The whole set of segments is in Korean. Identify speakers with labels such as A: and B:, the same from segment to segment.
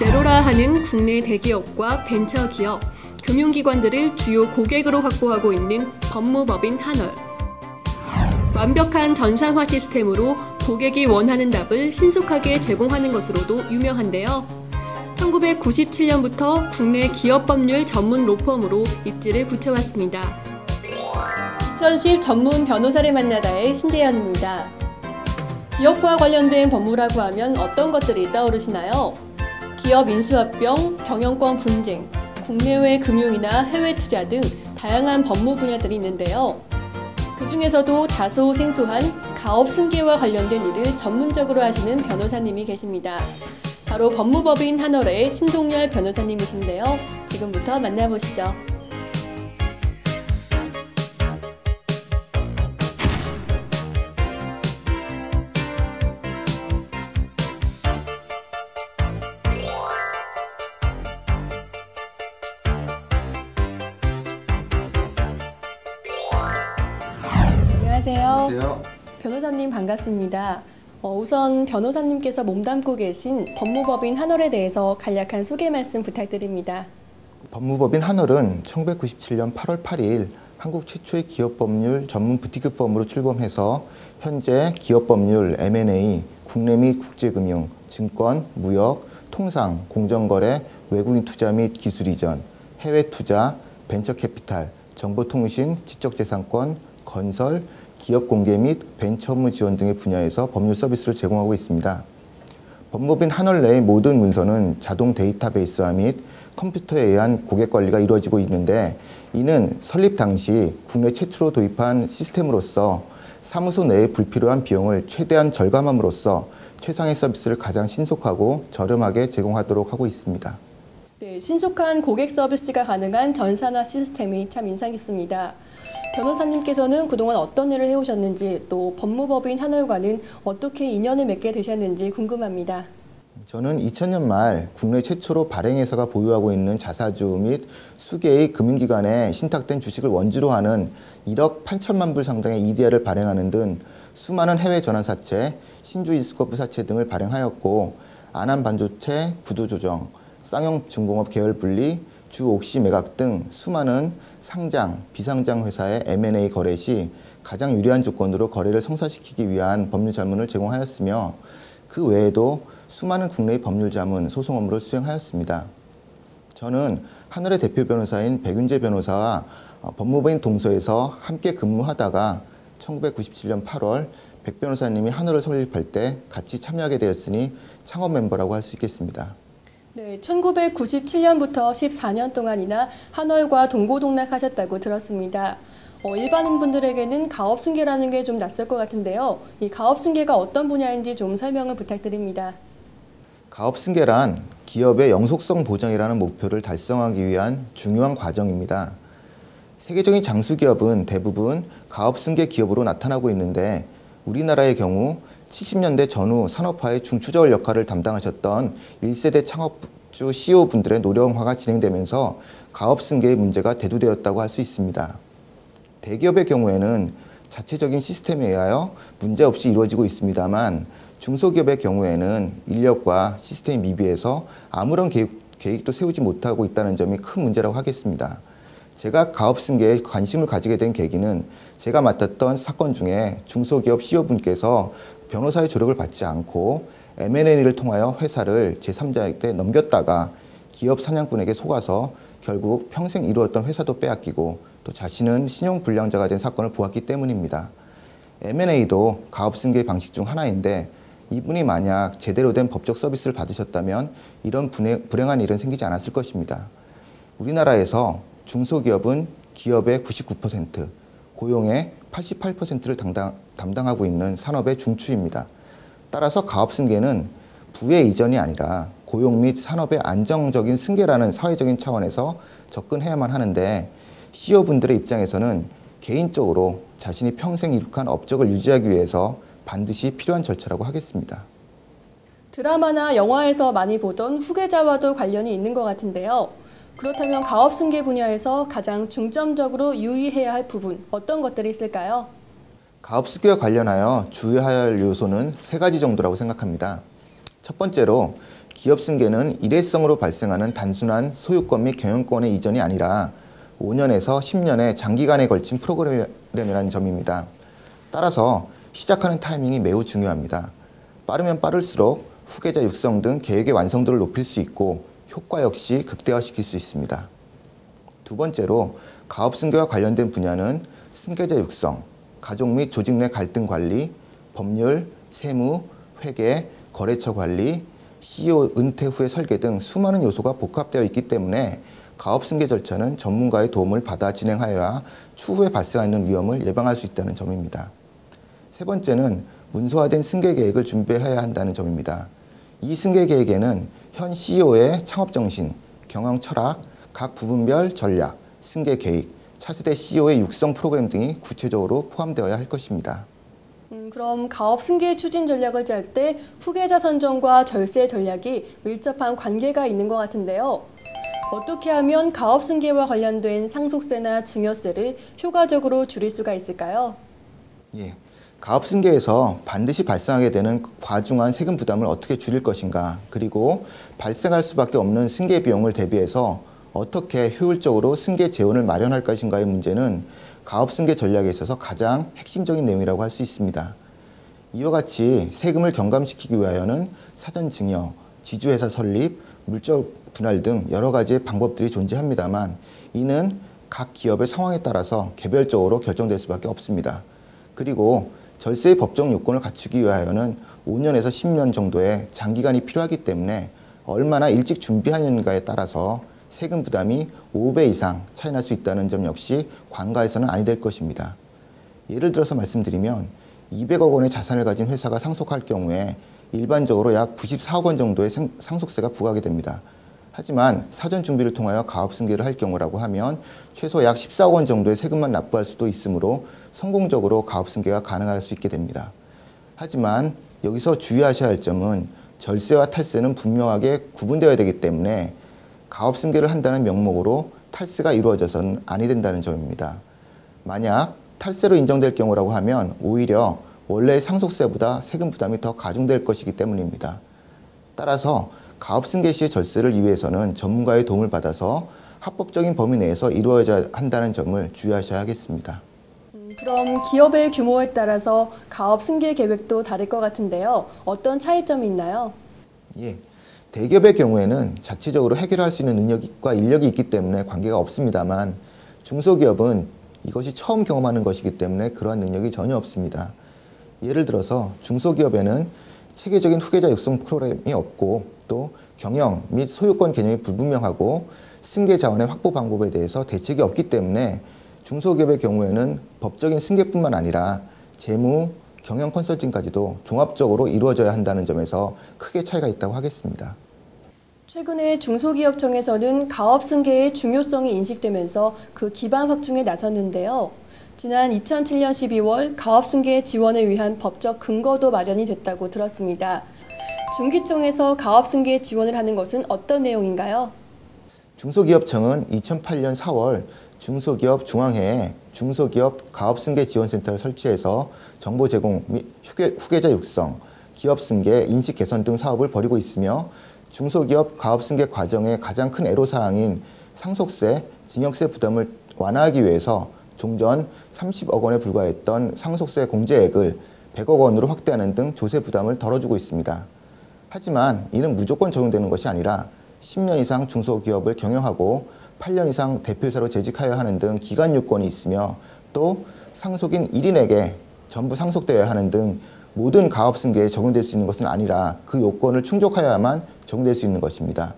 A: 네로라 하는 국내 대기업과 벤처기업, 금융기관들을 주요 고객으로 확보하고 있는 법무법인 한월. 완벽한 전산화 시스템으로 고객이 원하는 답을 신속하게 제공하는 것으로도 유명한데요. 1997년부터 국내 기업 법률 전문 로펌으로 입지를 굳혀왔습니다. 2010 전문 변호사를 만나다의 신재현입니다. 기업과 관련된 법무라고 하면 어떤 것들이 떠오르시나요? 기업 인수합병, 경영권 분쟁, 국내외 금융이나 해외 투자 등 다양한 법무 분야들이 있는데요. 그 중에서도 다소 생소한 가업 승계와 관련된 일을 전문적으로 하시는 변호사님이 계십니다. 바로 법무법인 한월의 신동열 변호사님이신데요. 지금부터 만나보시죠. 안녕하세요.
B: 안녕하세요.
A: 변호사님 반갑습니다. 어, 우선 변호사님께서 몸담고 계신 법무법인 한월에 대해서 간략한 소개 말씀 부탁드립니다.
B: 법무법인 한월은 1997년 8월 8일 한국 최초의 기업법률 전문 부티크 펌으로 출범해서 현재 기업법률, M&A, 국내 및 국제금융, 증권, 무역, 통상, 공정거래, 외국인 투자 및 기술 이전, 해외 투자, 벤처 캐피탈, 정보통신, 지적재산권, 건설, 기업 공개 및 벤처 업무 지원 등의 분야에서 법률 서비스를 제공하고 있습니다. 법무법인 한월 내의 모든 문서는 자동 데이터베이스화 및 컴퓨터에 의한 고객 관리가 이루어지고 있는데 이는 설립 당시 국내 최초로 도입한 시스템으로서 사무소 내에 불필요한 비용을 최대한 절감함으로써 최상의 서비스를 가장 신속하고 저렴하게 제공하도록 하고 있습니다.
A: 네, 신속한 고객 서비스가 가능한 전산화 시스템이 참 인상 깊습니다. 변호사님께서는 그동안 어떤 일을 해오셨는지 또 법무법인 한월과는 어떻게 인연을 맺게 되셨는지 궁금합니다.
B: 저는 2000년 말 국내 최초로 발행회사가 보유하고 있는 자사주 및 수개의 금융기관에 신탁된 주식을 원주로 하는 1억 8천만 불 상당의 EDR을 발행하는 등 수많은 해외 전환사채, 신주인수거부 사채 등을 발행하였고 안암 반도체 구조조정, 쌍용 중공업 계열 분리, 주옥시 매각 등 수많은 상장, 비상장 회사의 M&A 거래 시 가장 유리한 조건으로 거래를 성사시키기 위한 법률 자문을 제공하였으며 그 외에도 수많은 국내의 법률 자문, 소송 업무를 수행하였습니다. 저는 하늘의 대표 변호사인 백윤재 변호사와 법무부인 동서에서 함께 근무하다가 1997년 8월 백 변호사님이 하늘을 설립할 때 같이 참여하게 되었으니 창업 멤버라고 할 수 있겠습니다.
A: 네, 1997년부터 14년 동안이나 한월과 동고동락하셨다고 들었습니다. 어, 일반인 분들에게는 가업 승계라는 게 좀 낯설 것 같은데요. 이 가업 승계가 어떤 분야인지 좀 설명을 부탁드립니다.
B: 가업 승계란 기업의 영속성 보장이라는 목표를 달성하기 위한 중요한 과정입니다. 세계적인 장수 기업은 대부분 가업 승계 기업으로 나타나고 있는데 우리나라의 경우 70년대 전후 산업화의 중추적을 역할을 담당하셨던 1세대 창업주 CEO분들의 노령화가 진행되면서 가업 승계의 문제가 대두되었다고 할 수 있습니다. 대기업의 경우에는 자체적인 시스템에 의하여 문제없이 이루어지고 있습니다만 중소기업의 경우에는 인력과 시스템이 미비해서 아무런 계획, 계획 도 세우지 못하고 있다는 점이 큰 문제라고 하겠습니다. 제가 가업 승계에 관심을 가지게 된 계기는 제가 맡았던 사건 중에 중소기업 CEO분께서 변호사의 조력을 받지 않고 M&A를 통하여 회사를 제3자에게 넘겼다가 기업 사냥꾼에게 속아서 결국 평생 이루었던 회사도 빼앗기고 또 자신은 신용 불량자가 된 사건을 보았기 때문입니다. M&A도 가업 승계 방식 중 하나인데 이분이 만약 제대로 된 법적 서비스를 받으셨다면 이런 불행한 일은 생기지 않았을 것입니다. 우리나라에서 중소기업은 기업의 99%, 고용의 88%를 담당, 담당하고 있는 산업의 중추입니다. 따라서 가업 승계는 부의 이전이 아니라 고용 및 산업의 안정적인 승계라는 사회적인 차원에서 접근해야만 하는데 CEO분들의 입장에서는 개인적으로 자신이 평생 이룩한 업적을 유지하기 위해서 반드시 필요한 절차라고 하겠습니다.
A: 드라마나 영화에서 많이 보던 후계자와도 관련이 있는 것 같은데요. 그렇다면 가업 승계 분야에서 가장 중점적으로 유의해야 할 부분 어떤 것들이 있을까요?
B: 가업 승계와 관련하여 주의해야 할 요소는 세 가지 정도라고 생각합니다. 첫 번째로 기업 승계는 일회성으로 발생하는 단순한 소유권 및 경영권의 이전이 아니라 5년에서 10년의 장기간에 걸친 프로그램이라는 점입니다. 따라서 시작하는 타이밍이 매우 중요합니다. 빠르면 빠를수록 후계자 육성 등 계획의 완성도를 높일 수 있고 효과 역시 극대화시킬 수 있습니다. 두 번째로 가업 승계와 관련된 분야는 승계자 육성, 가족 및 조직 내 갈등 관리, 법률, 세무, 회계, 거래처 관리, CEO 은퇴 후의 설계 등 수많은 요소가 복합되어 있기 때문에 가업 승계 절차는 전문가의 도움을 받아 진행하여야 추후에 발생하는 위험을 예방할 수 있다는 점입니다. 세 번째는 문서화된 승계 계획을 준비해야 한다는 점입니다. 이 승계 계획에는 현 CEO의 창업 정신, 경영 철학, 각 부분별 전략, 승계 계획, 차세대 CEO의 육성 프로그램 등이 구체적으로 포함되어야 할 것입니다.
A: 음, 그럼 가업 승계 추진 전략을 짤 때 후계자 선정과 절세 전략이 밀접한 관계가 있는 것 같은데요. 어떻게 하면 가업 승계와 관련된 상속세나 증여세를 효과적으로 줄일 수가 있을까요?
B: 예. 가업 승계에서 반드시 발생하게 되는 과중한 세금 부담을 어떻게 줄일 것인가, 그리고 발생할 수밖에 없는 승계 비용을 대비해서 어떻게 효율적으로 승계 재원을 마련할 것인가의 문제는 가업 승계 전략에 있어서 가장 핵심적인 내용이라고 할 수 있습니다. 이와 같이 세금을 경감시키기 위하여는 사전 증여, 지주회사 설립, 물적 분할 등 여러 가지의 방법들이 존재합니다만 이는 각 기업의 상황에 따라서 개별적으로 결정될 수밖에 없습니다. 그리고 절세의 법정 요건을 갖추기 위하여는 5년에서 10년 정도의 장기간이 필요하기 때문에 얼마나 일찍 준비하는가에 따라서 세금 부담이 5배 이상 차이 날 수 있다는 점 역시 관가에서는 아니 될 것입니다. 예를 들어서 말씀드리면 200억 원의 자산을 가진 회사가 상속할 경우에 일반적으로 약 94억 원 정도의 상속세가 부과하게 됩니다. 하지만 사전 준비를 통하여 가업 승계를 할 경우라고 하면 최소 약 14억 원 정도의 세금만 납부할 수도 있으므로 성공적으로 가업 승계가 가능할 수 있게 됩니다. 하지만 여기서 주의하셔야 할 점은 절세와 탈세는 분명하게 구분되어야 되기 때문에 가업 승계를 한다는 명목으로 탈세가 이루어져서는 아니 된다는 점입니다. 만약 탈세로 인정될 경우라고 하면 오히려 원래 상속세보다 세금 부담이 더 가중될 것이기 때문입니다. 따라서 가업승계 시의 절세를 위해서는 전문가의 도움을 받아서 합법적인 범위 내에서 이루어져야 한다는 점을 주의하셔야겠습니다.
A: 음, 그럼 기업의 규모에 따라서 가업 승계 계획도 다를 것 같은데요. 어떤 차이점이 있나요?
B: 예. 대기업의 경우에는 자체적으로 해결할 수 있는 능력과 인력이 있기 때문에 관계가 없습니다만 중소기업은 이것이 처음 경험하는 것이기 때문에 그러한 능력이 전혀 없습니다. 예를 들어서 중소기업에는 체계적인 후계자 육성 프로그램이 없고 또 경영 및 소유권 개념이 불분명하고 승계 자원의 확보 방법에 대해서 대책이 없기 때문에 중소기업의 경우에는 법적인 승계뿐만 아니라 재무, 경영 컨설팅까지도 종합적으로 이루어져야 한다는 점에서 크게 차이가 있다고 하겠습니다.
A: 최근에 중소기업청에서는 가업 승계의 중요성이 인식되면서 그 기반 확충에 나섰는데요. 지난 2007년 12월 가업 승계 지원을 위한 법적 근거도 마련이 됐다고 들었습니다. 중기청에서 가업 승계 지원을 하는 것은 어떤 내용인가요?
B: 중소기업청은 2008년 4월 중소기업 중앙회에 중소기업 가업승계 지원센터를 설치해서 정보 제공 및 후계, 자 육성, 기업 승계, 인식 개선 등 사업을 벌이고 있으며 중소기업 가업승계 과정의 가장 큰 애로사항인 상속세, 징역세 부담을 완화하기 위해서 종전 30억 원에 불과했던 상속세 공제액을 100억 원으로 확대하는 등 조세 부담을 덜어주고 있습니다. 하지만 이는 무조건 적용되는 것이 아니라 10년 이상 중소기업을 경영하고 8년 이상 대표이사로 재직하여야 하는 등 기간 요건이 있으며 또 상속인 1인에게 전부 상속되어야 하는 등 모든 가업 승계에 적용될 수 있는 것은 아니라 그 요건을 충족하여야만 적용될 수 있는 것입니다.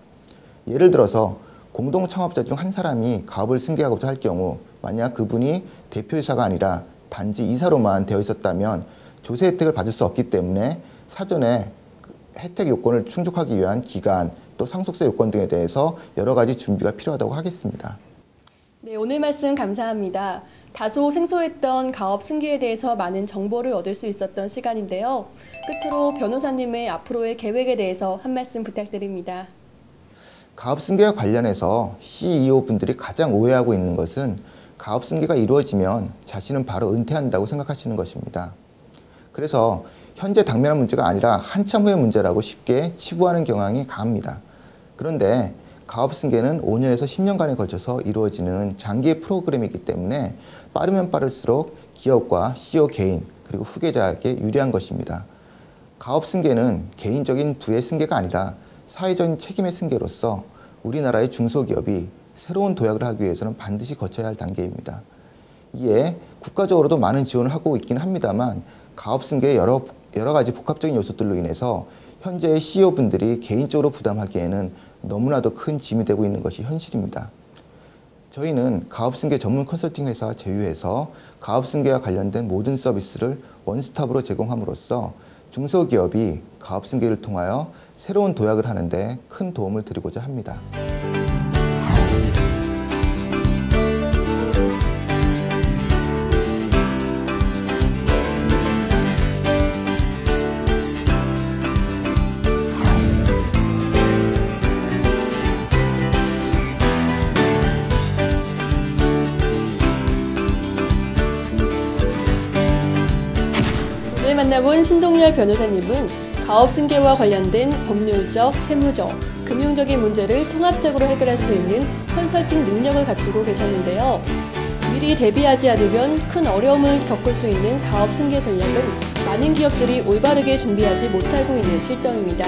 B: 예를 들어서 공동 창업자 중 한 사람이 가업을 승계하고자 할 경우 만약 그분이 대표이사가 아니라 단지 이사로만 되어 있었다면 조세 혜택을 받을 수 없기 때문에 사전에 그 혜택 요건을 충족하기 위한 기간 또 상속세 요건 등에 대해서 여러 가지 준비가 필요하다고 하겠습니다.
A: 네, 오늘 말씀 감사합니다. 다소 생소했던 가업 승계에 대해서 많은 정보를 얻을 수 있었던 시간인데요. 끝으로 변호사님의 앞으로의 계획에 대해서 한 말씀 부탁드립니다.
B: 가업 승계와 관련해서 CEO 분들이 가장 오해하고 있는 것은 가업 승계가 이루어지면 자신은 바로 은퇴한다고 생각하시는 것입니다. 그래서 현재 당면한 문제가 아니라 한참 후의 문제라고 쉽게 치부하는 경향이 강합니다. 그런데 가업 승계는 5년에서 10년간에 걸쳐서 이루어지는 장기의 프로그램이기 때문에 빠르면 빠를수록 기업과 CEO 개인 그리고 후계자에게 유리한 것입니다. 가업 승계는 개인적인 부의 승계가 아니라 사회적인 책임의 승계로서 우리나라의 중소기업이 새로운 도약을 하기 위해서는 반드시 거쳐야 할 단계입니다. 이에 국가적으로도 많은 지원을 하고 있긴 합니다만 가업 승계의 여러, 여러 가지 복합적인 요소들로 인해서 현재의 CEO분들이 개인적으로 부담하기에는 너무나도 큰 짐이 되고 있는 것이 현실입니다. 저희는 가업승계 전문 컨설팅 회사와 제휴해서 가업승계와 관련된 모든 서비스를 원스톱으로 제공함으로써 중소기업이 가업승계를 통하여 새로운 도약을 하는데 큰 도움을 드리고자 합니다.
A: 만나본 신동열 변호사님은 가업승계와 관련된 법률적, 세무적, 금융적인 문제를 통합적으로 해결할 수 있는 컨설팅 능력을 갖추고 계셨는데요. 미리 대비하지 않으면 큰 어려움을 겪을 수 있는 가업승계 전략은 많은 기업들이 올바르게 준비하지 못하고 있는 실정입니다.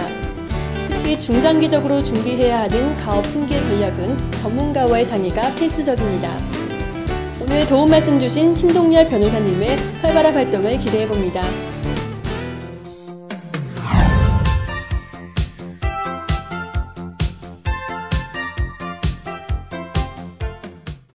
A: 특히 중장기적으로 준비해야 하는 가업승계 전략은 전문가와의 상의가 필수적입니다. 오늘 도움 말씀 주신 신동열 변호사님의 활발한 활동을 기대해 봅니다.